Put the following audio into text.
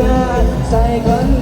ญาติใส่กัน